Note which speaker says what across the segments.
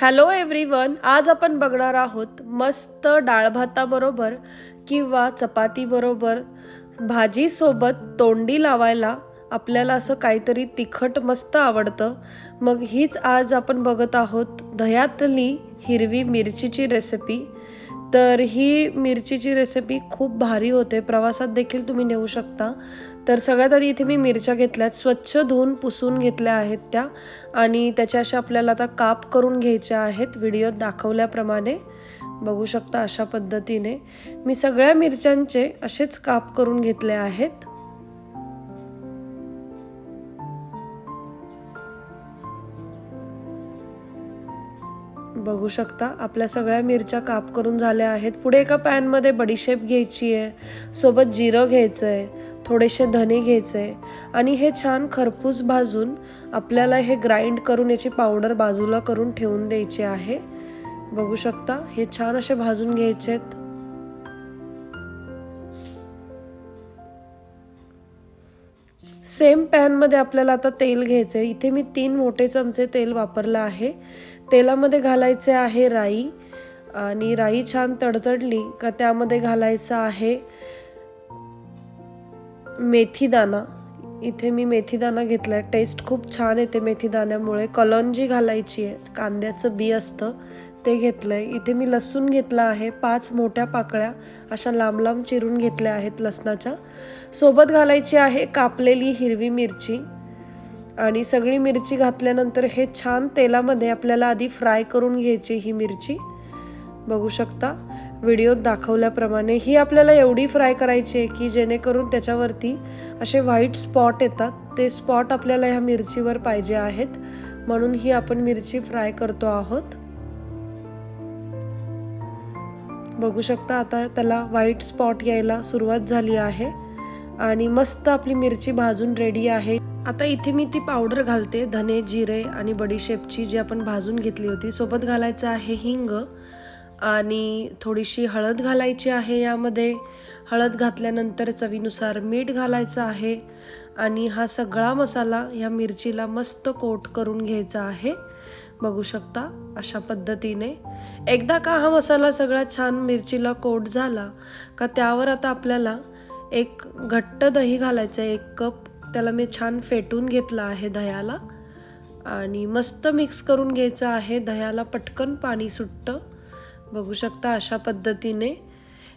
Speaker 1: Hello everyone आज आपण बघणार आहोत मस्त डाळ भाताबरोबर किंवा चपातीबरोबर भाजीसोबत तोंडी लावायला आपल्याला असं काहीतरी तिखट मस्त आवडतं. मग हीच आज आपण बघत आहोत दह्यातली हिरवी मिरचीची रेसिपी तर ही मिरचीची रेसिपी खूप भारी होते. प्रवासात देखील तुम्ही नेऊ शकता. तर सगळ्यात आधी इथे मी मिरच्या घेतल्यात. स्वच्छ धुवून पुसून घेतल्या आहेत त्या. आणि त्याच्या अशा आपल्याला आता काप करून घ्यायच्या आहेत. व्हिडिओत दाखवल्याप्रमाणे. बघू शकता अशा पद्धतीने. मी सगळ्या मिरच्यांचे असेच काप करून घेतले आहेत. बघू शकता. आपल्या सगळ्या मिरच्या काप करून झाल्या आहेत. पुढे एका पॅनमध्ये बडीशेप घ्यायची आहे. सोबत जिरं घ्यायचं आहे थोडेसे धने घ्यायचे आहे आणि हे छान खरपूस भाजून आपल्याला हे ग्राइंड करून याची पावडर बाजूला करून ठेवून द्यायची आहे. बघू शकता. हे छान असे भाजून घ्यायचे आहेत सेम पॅनमध्ये आपल्याला आता तेल घ्यायचं आहे इथे मी तीन मोठे चमचे तेल वापरलं आहे. तेलामध्ये घालायचे आहे राई आणि राई छान तडतडली का त्यामध्ये घालायचं आहे मेथीदाना इथे मी मेथीदाणा घेतला आहे टेस्ट खूप छान येते मेथीदाण्यामुळे कलंजी घालायची आहे कांद्याचं बी असतं. ते घेतलं आहे इथे मी लसूण घेतला आहे पाच मोठ्या पाकळ्या अशा लांब लांब चिरून घेतल्या आहेत लसणाच्या. सोबत घालायची आहे कापलेली हिरवी मिरची आणि सगळी मिरची घातल्यानंतर हे छान तेलामध्ये आपल्याला आधी फ्राय करून घ्यायची ही मिरची. बघू शकता व्हिडिओत दाखवल्याप्रमाणे ही आपल्याला एवढी फ्राय करायची आहे की जेणेकरून त्याच्यावरती असे व्हाईट स्पॉट येतात. ते स्पॉट आपल्याला ह्या मिरचीवर पाहिजे आहेत. म्हणून ही आपण मिरची फ्राय करतो आहोत. बघू शकता आता त्याला व्हाईट स्पॉट यायला सुरुवात झाली आहे. आणि मस्त आपली मिरची भाजून रेडी आहे. आता इथे मी ती पावडर घालते धने जिरे आणि बडीशेपची जी आपण भाजून घेतली होती. सोबत घालायचं आहे हिंग आणि थोडीशी हळद घालायची आहे यामध्ये. हळद घातल्यानंतर चवीनुसार मीठ घालायचं आहे आणि हा सगळा मसाला ह्या मिरचीला मस्त कोट करून घ्यायचा आहे. बघू शकता अशा पद्धतीने. एकदा का हा मसाला सगळा छान मिरचीला कोट झाला का त्यावर आता आपल्याला एक घट्ट दही घालायचं आहे एक कप. त्याला मी छान फेटून घेतलं आहे दह्याला. आणि मस्त मिक्स करून घ्यायचं आहे दह्याला पटकन पाणी सुटतं बघू शकता अशा पद्धतीने.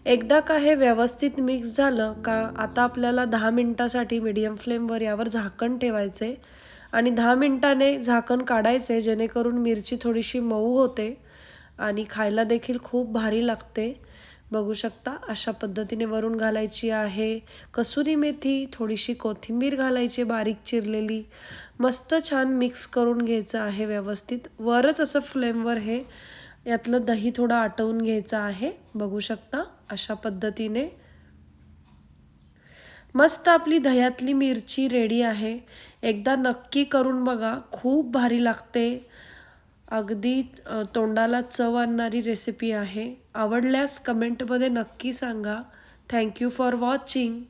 Speaker 1: एकदा का हे व्यवस्थित मिक्स झालं का आता आपल्याला दहा मिनटासाठी मीडियम फ्लेमवर यावर झाकण ठेवायचे आणि दहा मिनटाने झाकण काढायचे जेणेकरून मिरची थोडीशी मऊ होते आणि खायला देखील खूप भारी लागते. बघू शकता अशा पद्धतीने वरून घालायची आहे. कसुरी मेथी थोडीशी कोथिंबीर घालायची बारीक चिरलेली. मस्त छान मिक्स करून घ्यायचं आहे व्यवस्थित. वरच असं फ्लेमवर हे यातलं दही थोडं आटवून घ्यायचं आहे. बघू शकता अशा पद्धतीने मस्त आपली दह्यातली मिरची रेडी आहे. एकदा नक्की करून बघा खूप भारी लागते. अगदी तोंडाला चव आणणारी रेसिपी आहे. आवडल्यास कमेंटमध्ये नक्की सांगा. Thank you for watching